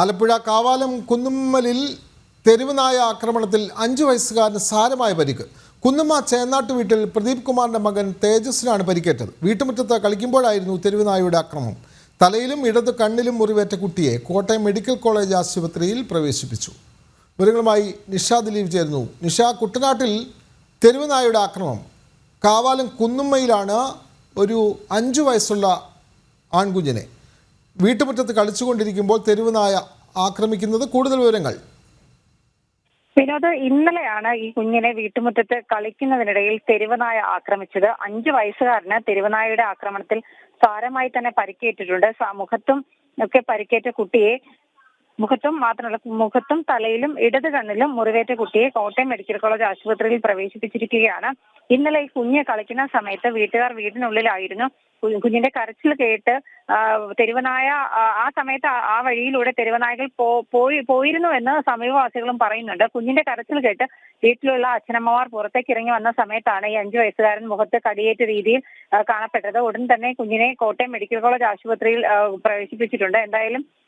ആലപ്പുഴ കാവാലം കുന്നുമ്മലിൽ തെരുവ് നായ ആക്രമണത്തിൽ അഞ്ചു വയസ്സുകാരന് സാരമായ പരിക്ക്. കുന്നുമ്മ ചേന്നാട്ട് വീട്ടിൽ പ്രദീപ് കുമാറിന്റെ മകൻ തേജസ്സിനാണ് പരിക്കേറ്റത്. വീട്ടുമുറ്റത്ത് കളിക്കുമ്പോഴായിരുന്നു തെരുവ് നായയുടെ ആക്രമണം. തലയിലും ഇടത് കണ്ണിലും മുറിവേറ്റ കുട്ടിയെ കോട്ടയം മെഡിക്കൽ കോളേജ് ആശുപത്രിയിൽ പ്രവേശിപ്പിച്ചു. വിവരങ്ങളുമായി നിഷ ദിലീപ് ചേരുന്നു. നിഷ കുട്ടനാട്ടിൽ തെരുവ് നായയുടെ ആക്രമണം കാവാലം കുന്നുമ്മയിലാണ് ഒരു അഞ്ചു വയസ്സുള്ള ആൺകുഞ്ഞിനെ. വീട്ടുമുറ്റത്ത് കളിച്ചുകൊണ്ടിരിക്കുമ്പോൾ തെരുവ് നായ ആക്രമിക്കുന്നത് കൂടുതൽ വിവരങ്ങൾ. വിനോദ് ഇന്നലെയാണ് ഈ കുഞ്ഞിനെ വീട്ടുമുറ്റത്ത് കളിക്കുന്നതിനിടയിൽ തെരുവനായ ആക്രമിച്ചത്. അഞ്ചു വയസ്സുകാരന് തെരുവനായയുടെ ആക്രമണത്തിൽ സാരമായി തന്നെ പരിക്കേറ്റിട്ടുണ്ട്. സമൂഹത്തും ഒക്കെ പരിക്കേറ്റ കുട്ടിയെ മുഖത്തും മാത്രമല്ല മുഖത്തും തലയിലും ഇടത് കണ്ണിലും മുറിവേറ്റ കുട്ടിയെ കോട്ടയം മെഡിക്കൽ കോളേജ് ആശുപത്രിയിൽ പ്രവേശിപ്പിച്ചിരിക്കുകയാണ്. ഇന്നലെ ഈ കുഞ്ഞ് കളിക്കുന്ന സമയത്ത് വീട്ടുകാർ വീടിനുള്ളിലായിരുന്നു. കുഞ്ഞിന്റെ കരച്ചിൽ കേട്ട് തെരുവനായ ആ, സമയത്ത് ആ- വഴിയിലൂടെ തെരുവനായകൾ പോയി പോയിരുന്നു എന്ന് സമീപവാസികളും പറയുന്നുണ്ട്. കുഞ്ഞിന്റെ കരച്ചിൽ കേട്ട് വീട്ടിലുള്ള അച്ഛനമ്മമാർ പുറത്തേക്ക് ഇറങ്ങി വന്ന സമയത്താണ് ഈ അഞ്ചു വയസ്സുകാരൻ മുഖത്ത് കടിയേറ്റ രീതിയിൽ കാണപ്പെട്ടത്. ഉടൻ തന്നെ കുഞ്ഞിനെ കോട്ടയം മെഡിക്കൽ കോളേജ് ആശുപത്രിയിൽ പ്രവേശിപ്പിച്ചിട്ടുണ്ട്. എന്തായാലും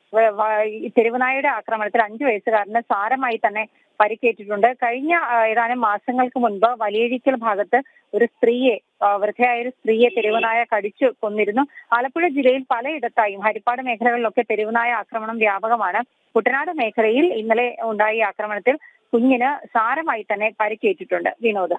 ഈ തെരുവുനായയുടെ ആക്രമണത്തിൽ അഞ്ചു വയസ്സുകാരന് സാരമായി തന്നെ പരിക്കേറ്റിട്ടുണ്ട്. കഴിഞ്ഞ ഏതാനും മാസങ്ങൾക്ക് മുൻപ് വലിയഴിക്കൽ ഭാഗത്ത് ഒരു സ്ത്രീയെ വൃദ്ധയായ ഒരു സ്ത്രീയെ തെരുവുനായ കടിച്ചു കൊന്നിരുന്നു. ആലപ്പുഴ ജില്ലയിൽ പലയിടത്തായും ഹരിപ്പാട് മേഖലകളിലൊക്കെ തെരുവുനായ ആക്രമണം വ്യാപകമാണ്. കുട്ടനാട് മേഖലയിൽ ഇന്നലെ ഉണ്ടായ ആക്രമണത്തിൽ കുഞ്ഞിന് സാരമായി തന്നെ പരിക്കേറ്റിട്ടുണ്ട്. വിനോദ്.